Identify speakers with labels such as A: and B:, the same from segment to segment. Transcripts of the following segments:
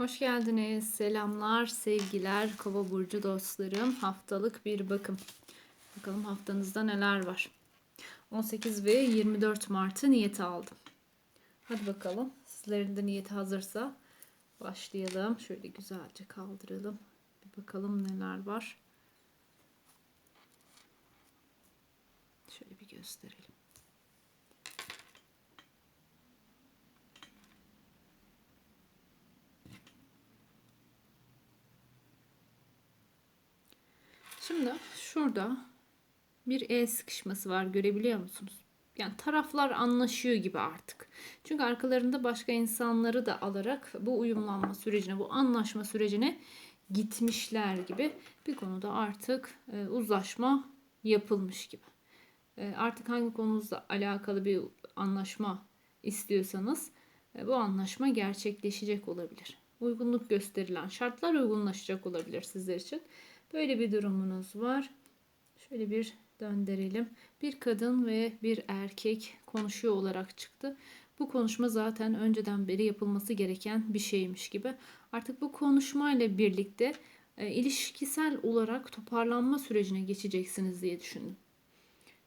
A: Hoş geldiniz. Selamlar, sevgiler, Kova burcu dostlarım. Haftalık bir bakım. Bakalım haftanızda neler var. 18 ve 24 Mart'ı niyeti aldım. Hadi bakalım. Sizlerin de niyeti hazırsa başlayalım. Şöyle güzelce kaldıralım. Bir bakalım neler var. Şöyle bir gösterelim. Şimdi şurada bir el sıkışması var görebiliyor musunuz? Yani taraflar anlaşıyor gibi artık. Çünkü arkalarında başka insanları da alarak bu uyumlanma sürecine, bu anlaşma sürecine gitmişler gibi bir konuda artık e, uzlaşma yapılmış gibi. E, artık hangi konunuzla alakalı bir anlaşma istiyorsanız e, bu anlaşma gerçekleşecek olabilir. Uygunluk gösterilen şartlar uygunlaşacak olabilir sizler için. Böyle bir durumunuz var. Şöyle bir döndürelim. Bir kadın ve bir erkek konuşuyor olarak çıktı. Bu konuşma zaten önceden beri yapılması gereken bir şeymiş gibi. Artık bu konuşmayla birlikte e, ilişkisel olarak toparlanma sürecine geçeceksiniz diye düşündüm.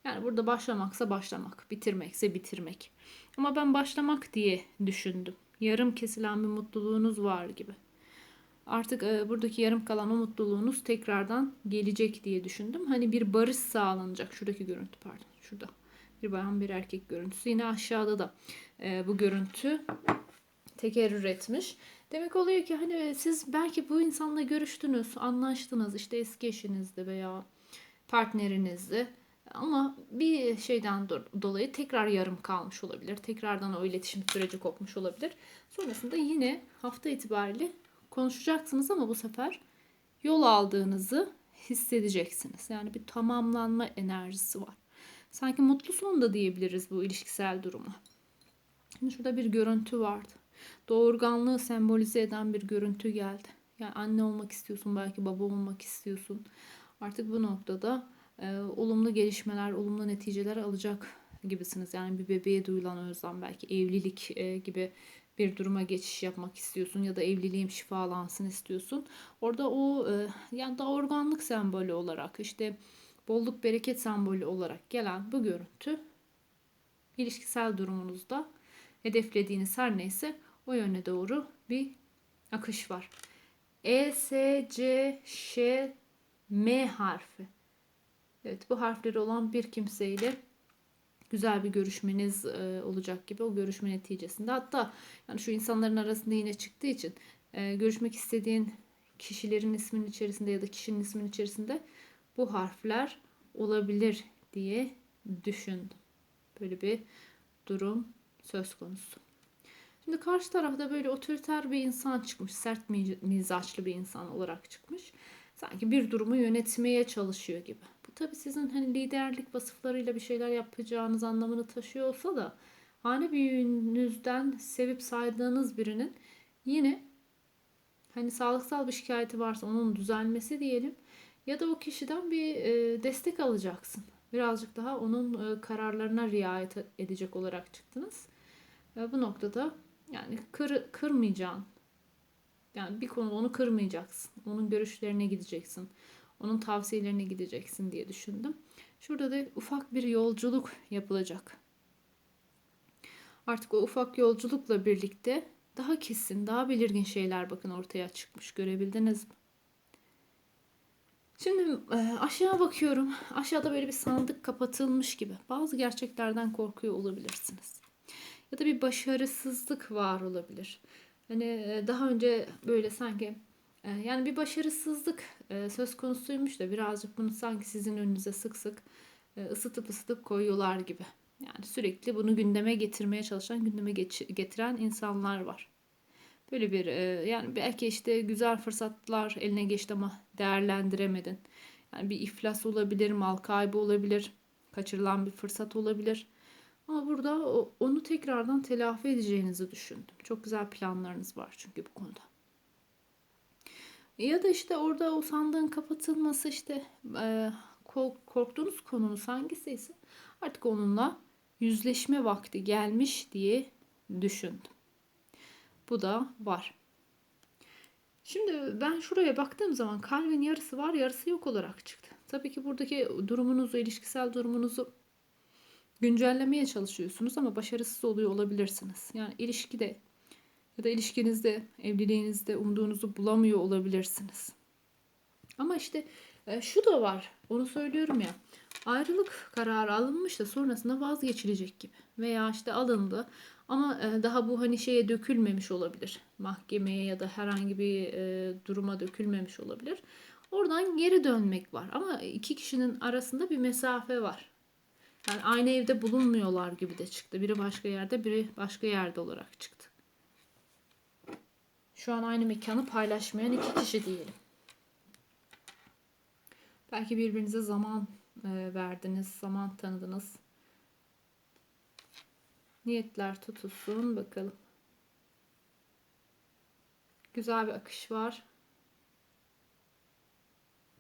A: Yani burada başlamaksa başlamak, bitirmekse bitirmek. Ama ben başlamak diye düşündüm. Yarım kesilen bir mutluluğunuz var gibi artık e, buradaki yarım kalan o mutluluğunuz tekrardan gelecek diye düşündüm. Hani bir barış sağlanacak. Şuradaki görüntü pardon. Şurada. Bir bayan bir erkek görüntüsü. Yine aşağıda da e, bu görüntü tekerrür etmiş. Demek oluyor ki hani siz belki bu insanla görüştünüz, anlaştınız işte eski eşinizde veya partnerinizde ama bir şeyden dolayı tekrar yarım kalmış olabilir. Tekrardan o iletişim süreci kopmuş olabilir. Sonrasında yine hafta itibariyle konuşacaksınız ama bu sefer yol aldığınızı hissedeceksiniz. Yani bir tamamlanma enerjisi var. Sanki mutlu son da diyebiliriz bu ilişkisel duruma. Şimdi şurada bir görüntü vardı. Doğurganlığı sembolize eden bir görüntü geldi. Yani anne olmak istiyorsun, belki baba olmak istiyorsun. Artık bu noktada e, olumlu gelişmeler, olumlu neticeler alacak gibisiniz. Yani bir bebeğe duyulan özlem, belki evlilik e, gibi bir duruma geçiş yapmak istiyorsun ya da evliliğim şifalansın istiyorsun. Orada o e, yani da organlık sembolü olarak işte bolluk bereket sembolü olarak gelen bu görüntü ilişkisel durumunuzda hedeflediğiniz her neyse o yöne doğru bir akış var. E, S, C, Ş, M harfi. Evet bu harfleri olan bir kimseyle güzel bir görüşmeniz e, olacak gibi o görüşme neticesinde. Hatta yani şu insanların arasında yine çıktığı için e, görüşmek istediğin kişilerin isminin içerisinde ya da kişinin isminin içerisinde bu harfler olabilir diye düşündüm. Böyle bir durum söz konusu. Şimdi karşı tarafta böyle otoriter bir insan çıkmış. Sert mizaçlı bir insan olarak çıkmış. Sanki bir durumu yönetmeye çalışıyor gibi. Tabii sizin hani liderlik vasıflarıyla bir şeyler yapacağınız anlamını taşıyor olsa da hane büyüğünüzden sevip saydığınız birinin yine hani sağlıksal bir şikayeti varsa onun düzelmesi diyelim ya da o kişiden bir e, destek alacaksın. Birazcık daha onun e, kararlarına riayet edecek olarak çıktınız. E, bu noktada yani kır, kırmayacağın yani bir konu onu kırmayacaksın. Onun görüşlerine gideceksin. Onun tavsiyelerine gideceksin diye düşündüm. Şurada da ufak bir yolculuk yapılacak. Artık o ufak yolculukla birlikte daha kesin, daha belirgin şeyler bakın ortaya çıkmış. Görebildiniz mi? Şimdi e, aşağı bakıyorum. Aşağıda böyle bir sandık kapatılmış gibi. Bazı gerçeklerden korkuyor olabilirsiniz. Ya da bir başarısızlık var olabilir. Hani e, daha önce böyle sanki yani bir başarısızlık e, söz konusuymuş da birazcık bunu sanki sizin önünüze sık sık ısıtıp ısıtıp koyuyorlar gibi. Yani sürekli bunu gündeme getirmeye çalışan, gündeme getiren insanlar var. Böyle bir yani belki işte güzel fırsatlar eline geçti ama değerlendiremedin. Yani bir iflas olabilir, mal kaybı olabilir, kaçırılan bir fırsat olabilir. Ama burada onu tekrardan telafi edeceğinizi düşündüm. Çok güzel planlarınız var çünkü bu konuda. Ya da işte orada o sandığın kapatılması işte e, korktuğunuz konunuz hangisiyse artık onunla yüzleşme vakti gelmiş diye düşündüm. Bu da var. Şimdi ben şuraya baktığım zaman kalbin yarısı var yarısı yok olarak çıktı. Tabii ki buradaki durumunuzu, ilişkisel durumunuzu güncellemeye çalışıyorsunuz ama başarısız oluyor olabilirsiniz. Yani ilişkide ya da ilişkinizde, evliliğinizde umduğunuzu bulamıyor olabilirsiniz. Ama işte e, şu da var. Onu söylüyorum ya. Ayrılık kararı alınmış da sonrasında vazgeçilecek gibi. Veya işte alındı ama e, daha bu hani şeye dökülmemiş olabilir. Mahkemeye ya da herhangi bir e, duruma dökülmemiş olabilir. Oradan geri dönmek var. Ama iki kişinin arasında bir mesafe var. Yani aynı evde bulunmuyorlar gibi de çıktı. Biri başka yerde, biri başka yerde olarak çıktı. Şu an aynı mekanı paylaşmayan iki kişi diyelim. Belki birbirinize zaman e, verdiniz, zaman tanıdınız. Niyetler tutulsun bakalım. Güzel bir akış var.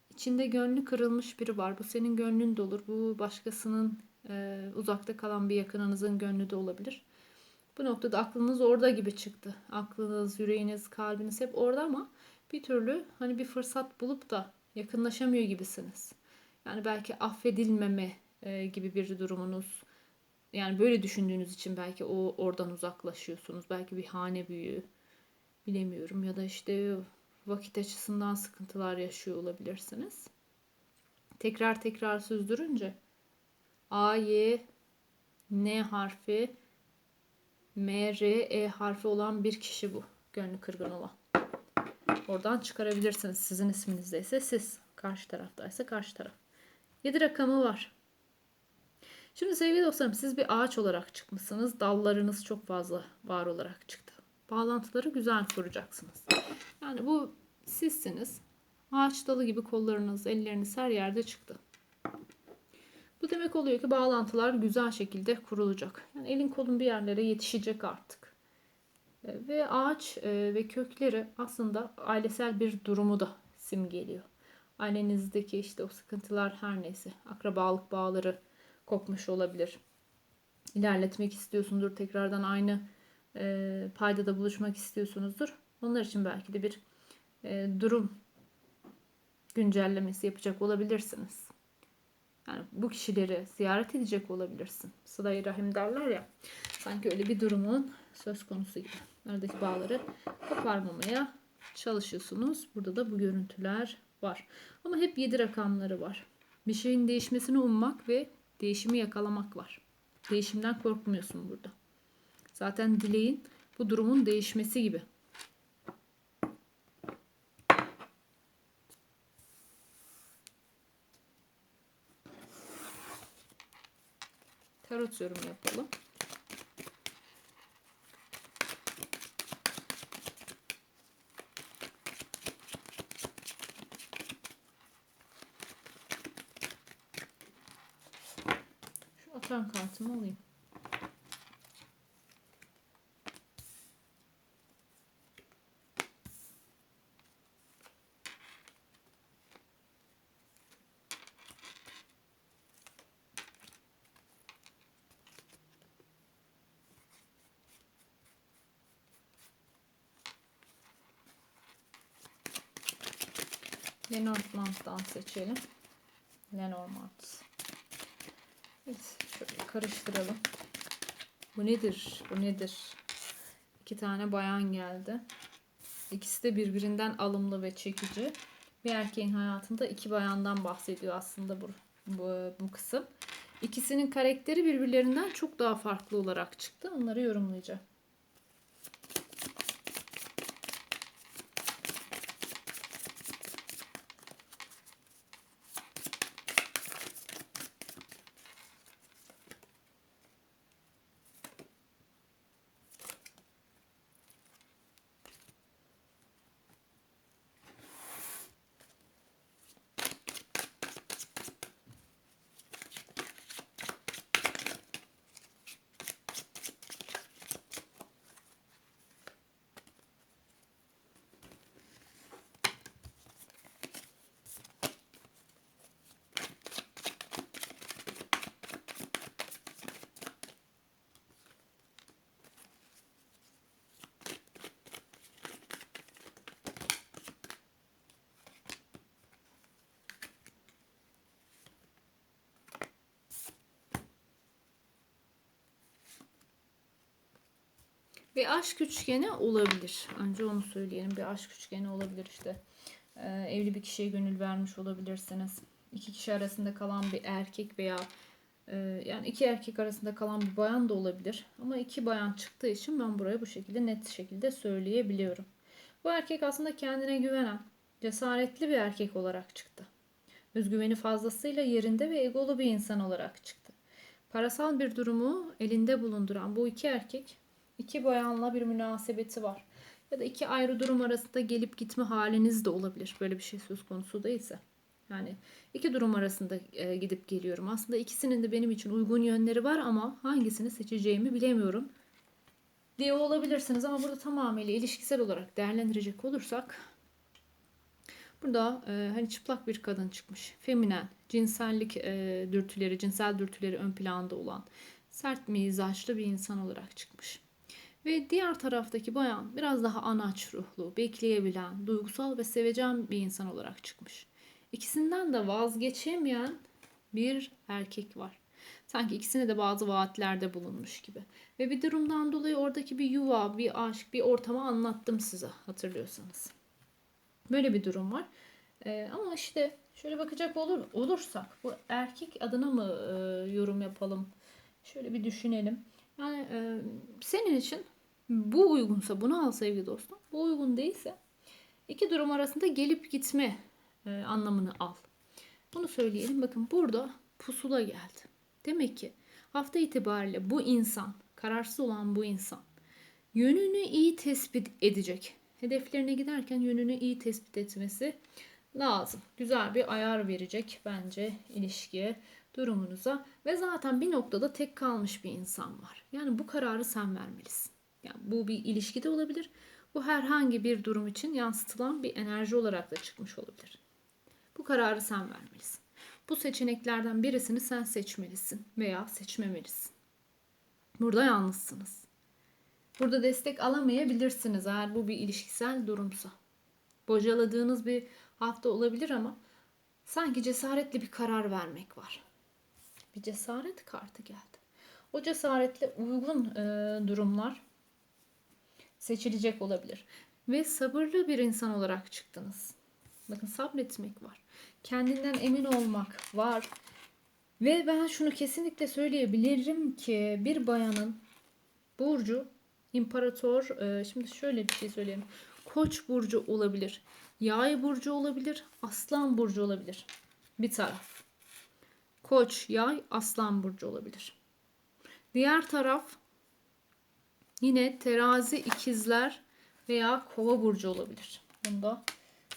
A: İçinde gönlü kırılmış biri var. Bu senin gönlün de olur. Bu başkasının e, uzakta kalan bir yakınınızın gönlü de olabilir. Bu noktada aklınız orada gibi çıktı. Aklınız, yüreğiniz, kalbiniz hep orada ama bir türlü hani bir fırsat bulup da yakınlaşamıyor gibisiniz. Yani belki affedilmeme e, gibi bir durumunuz. Yani böyle düşündüğünüz için belki o oradan uzaklaşıyorsunuz. Belki bir hane büyüğü. Bilemiyorum ya da işte vakit açısından sıkıntılar yaşıyor olabilirsiniz. Tekrar tekrar süzdürünce A, Y, N harfi, M, R, E harfi olan bir kişi bu. Gönlü kırgın olan. Oradan çıkarabilirsiniz. Sizin isminizde ise siz. Karşı taraftaysa karşı taraf. 7 rakamı var. Şimdi sevgili dostlarım siz bir ağaç olarak çıkmışsınız. Dallarınız çok fazla var olarak çıktı. Bağlantıları güzel kuracaksınız. Yani bu sizsiniz. Ağaç dalı gibi kollarınız, elleriniz her yerde çıktı. Bu demek oluyor ki bağlantılar güzel şekilde kurulacak. Yani elin kolun bir yerlere yetişecek artık. E, ve ağaç e, ve kökleri aslında ailesel bir durumu da simgeliyor. Ailenizdeki işte o sıkıntılar her neyse akrabalık bağları kopmuş olabilir. İlerletmek istiyorsundur. Tekrardan aynı e, paydada buluşmak istiyorsunuzdur. Onlar için belki de bir e, durum güncellemesi yapacak olabilirsiniz. Yani bu kişileri ziyaret edecek olabilirsin. Sıla-i Rahim derler ya. Sanki öyle bir durumun söz konusu gibi. Aradaki bağları koparmamaya çalışıyorsunuz. Burada da bu görüntüler var. Ama hep 7 rakamları var. Bir şeyin değişmesini ummak ve değişimi yakalamak var. Değişimden korkmuyorsun burada. Zaten dileğin bu durumun değişmesi gibi. Tarot yorumu yapalım. Şu atan kartımı alayım. Lenormand'dan seçelim. Lenormand. Evet, şöyle karıştıralım. Bu nedir? Bu nedir? İki tane bayan geldi. İkisi de birbirinden alımlı ve çekici. Bir erkeğin hayatında iki bayandan bahsediyor aslında bu, bu, bu kısım. İkisinin karakteri birbirlerinden çok daha farklı olarak çıktı. Onları yorumlayacağım. Bir aşk üçgeni olabilir. Önce onu söyleyelim. Bir aşk üçgeni olabilir işte. Ee, evli bir kişiye gönül vermiş olabilirsiniz. İki kişi arasında kalan bir erkek veya e, yani iki erkek arasında kalan bir bayan da olabilir. Ama iki bayan çıktığı için ben buraya bu şekilde net şekilde söyleyebiliyorum. Bu erkek aslında kendine güvenen, cesaretli bir erkek olarak çıktı. Özgüveni fazlasıyla yerinde ve egolu bir insan olarak çıktı. Parasal bir durumu elinde bulunduran bu iki erkek iki bayanla bir münasebeti var. Ya da iki ayrı durum arasında gelip gitme haliniz de olabilir. Böyle bir şey söz konusu değilse. Yani iki durum arasında e, gidip geliyorum. Aslında ikisinin de benim için uygun yönleri var ama hangisini seçeceğimi bilemiyorum diye olabilirsiniz. Ama burada tamamıyla ilişkisel olarak değerlendirecek olursak burada e, hani çıplak bir kadın çıkmış. Feminen, cinsellik e, dürtüleri, cinsel dürtüleri ön planda olan sert mizaçlı bir insan olarak çıkmış. Ve diğer taraftaki bayan biraz daha anaç ruhlu, bekleyebilen, duygusal ve sevecen bir insan olarak çıkmış. İkisinden de vazgeçemeyen bir erkek var. Sanki ikisine de bazı vaatlerde bulunmuş gibi. Ve bir durumdan dolayı oradaki bir yuva, bir aşk, bir ortamı anlattım size hatırlıyorsanız. Böyle bir durum var. Ee, ama işte şöyle bakacak olur olursak bu erkek adına mı e, yorum yapalım? Şöyle bir düşünelim. Yani e, senin için bu uygunsa bunu al sevgili dostum. Bu uygun değilse iki durum arasında gelip gitme e, anlamını al. Bunu söyleyelim. Bakın burada pusula geldi. Demek ki hafta itibariyle bu insan, kararsız olan bu insan yönünü iyi tespit edecek. Hedeflerine giderken yönünü iyi tespit etmesi lazım. Güzel bir ayar verecek bence ilişkiye, durumunuza ve zaten bir noktada tek kalmış bir insan var. Yani bu kararı sen vermelisin. Yani bu bir ilişkide olabilir. Bu herhangi bir durum için yansıtılan bir enerji olarak da çıkmış olabilir. Bu kararı sen vermelisin. Bu seçeneklerden birisini sen seçmelisin veya seçmemelisin. Burada yalnızsınız. Burada destek alamayabilirsiniz eğer bu bir ilişkisel durumsa. Bocaladığınız bir hafta olabilir ama sanki cesaretli bir karar vermek var. Bir cesaret kartı geldi. O cesaretle uygun e, durumlar seçilecek olabilir. Ve sabırlı bir insan olarak çıktınız. Bakın sabretmek var. Kendinden emin olmak var. Ve ben şunu kesinlikle söyleyebilirim ki bir bayanın burcu imparator e, şimdi şöyle bir şey söyleyeyim. Koç burcu olabilir. Yay burcu olabilir. Aslan burcu olabilir. Bir taraf. Koç, yay, aslan burcu olabilir. Diğer taraf yine terazi, ikizler veya kova burcu olabilir. Bunu da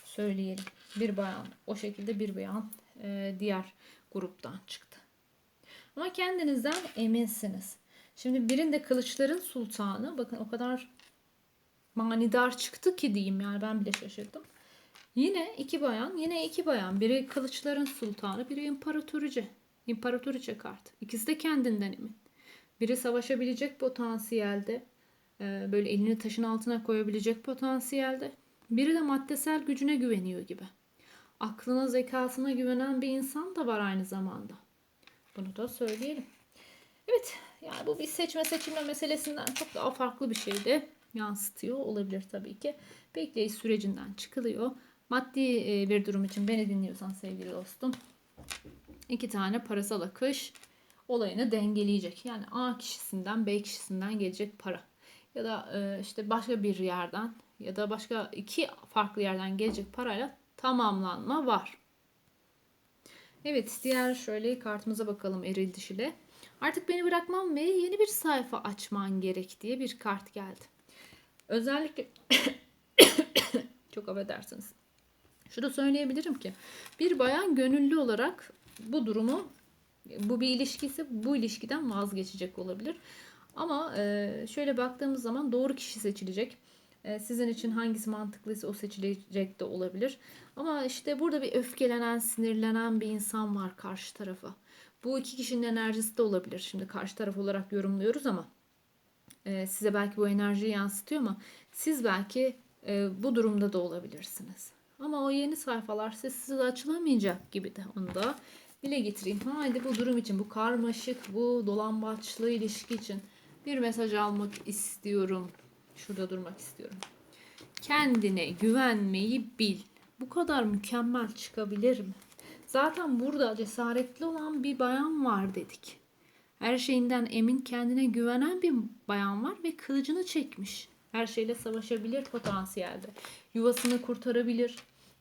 A: söyleyelim. Bir bayan o şekilde bir bayan e, diğer gruptan çıktı. Ama kendinizden eminsiniz. Şimdi birinde kılıçların sultanı bakın o kadar manidar çıktı ki diyeyim yani ben bile şaşırdım. Yine iki bayan, yine iki bayan. Biri kılıçların sultanı, biri imparatoriçe. İmparatoriçe kart. İkisi de kendinden emin. Biri savaşabilecek potansiyelde. E, Böyle elini taşın altına koyabilecek potansiyelde. Biri de maddesel gücüne güveniyor gibi. Aklına, zekasına güvenen bir insan da var aynı zamanda. Bunu da söyleyelim. Evet, yani bu bir seçme seçilme meselesinden çok daha farklı bir şey de yansıtıyor olabilir tabii ki. Bekleyiş sürecinden çıkılıyor. Maddi e, bir durum için beni dinliyorsan sevgili dostum. iki tane parasal akış olayını dengeleyecek. Yani A kişisinden B kişisinden gelecek para. Ya da e, işte başka bir yerden ya da başka iki farklı yerden gelecek parayla tamamlanma var. Evet diğer şöyle kartımıza bakalım eril dişili. Artık beni bırakmam ve yeni bir sayfa açman gerek diye bir kart geldi. Özellikle çok affedersiniz. Şunu söyleyebilirim ki bir bayan gönüllü olarak bu durumu bu bir ilişkisi bu ilişkiden vazgeçecek olabilir. Ama e, şöyle baktığımız zaman doğru kişi seçilecek. E, sizin için hangisi mantıklıysa o seçilecek de olabilir. Ama işte burada bir öfkelenen, sinirlenen bir insan var karşı tarafa. Bu iki kişinin enerjisi de olabilir. Şimdi karşı taraf olarak yorumluyoruz ama e, size belki bu enerjiyi yansıtıyor ama siz belki bu durumda da olabilirsiniz. Ama o yeni sayfalar sessiz açılamayacak gibi de onu da dile getireyim. Haydi bu durum için, bu karmaşık, bu dolambaçlı ilişki için bir mesaj almak istiyorum Şurada durmak istiyorum. Kendine güvenmeyi bil. Bu kadar mükemmel çıkabilir mi? Zaten burada cesaretli olan bir bayan var dedik. Her şeyinden emin kendine güvenen bir bayan var ve kılıcını çekmiş. Her şeyle savaşabilir potansiyelde. Yuvasını kurtarabilir.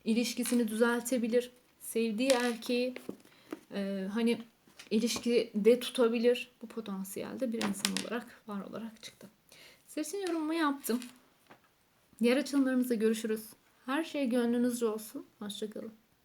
A: ilişkisini düzeltebilir. Sevdiği erkeği e, hani ilişkide tutabilir. Bu potansiyelde bir insan olarak, var olarak çıktı. Seçim yorumumu yaptım. Diğer açılımlarımızda görüşürüz. Her şey gönlünüzce olsun. Hoşçakalın.